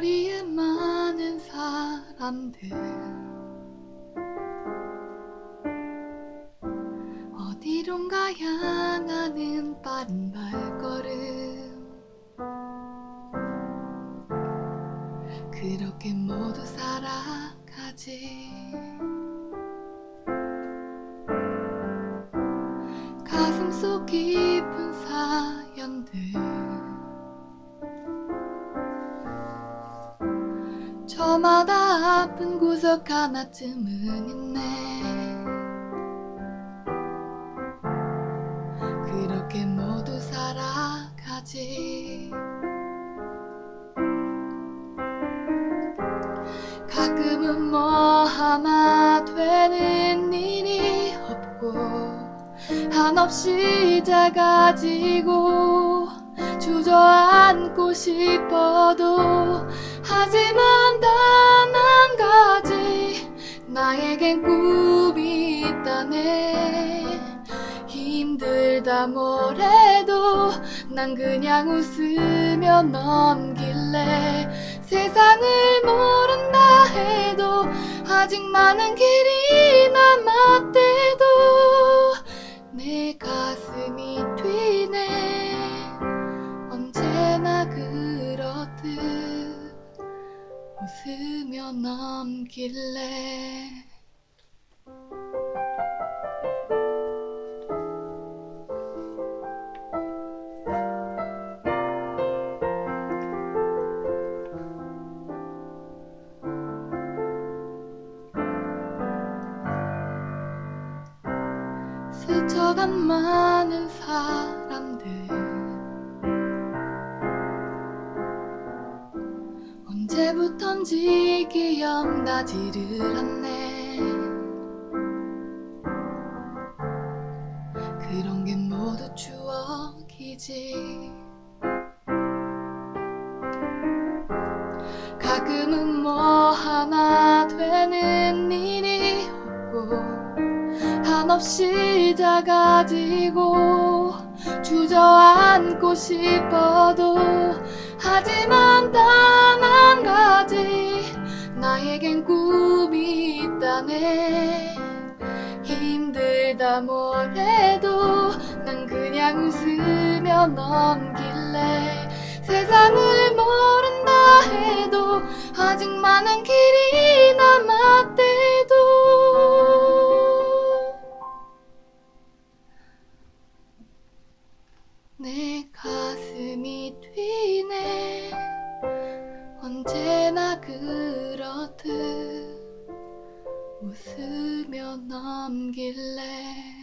거리에 많은 사람들. 어디론가 향하는 빠른 발걸음. 그렇게 모두 살아가지. 가슴 속 깊은 사연들 저마다 아픈 구석 하나쯤은 있네. 그렇게 모두 살아가지. 가끔은 뭐 하나 되는 일이 없고 한없이 작아지고 주저앉고 싶어도 하지만 나에겐 꿈이 있다네. 힘들다 뭐래도 난 그냥 웃으며 넘길래. 세상을 모른다 해도 아직 많은 길이 남았대도 내 가슴이 뛰네 웃으며 넘길래. 스쳐간 많은 사람들 언제부턴지 기억나지를 않네. 그런 게 모두 추억이지. 가끔은 뭐 하나 되는 일이 없고 한없이 작아지고 주저앉고 싶어도 하지만 단 한 가지 나에겐 꿈이 있다네. 힘들다 뭐래도 난 그냥 웃으며 넘길래. 세상을 모른다 해도 아직 많은 길이 남았대도. 내가 그렇듯 웃으며 넘길래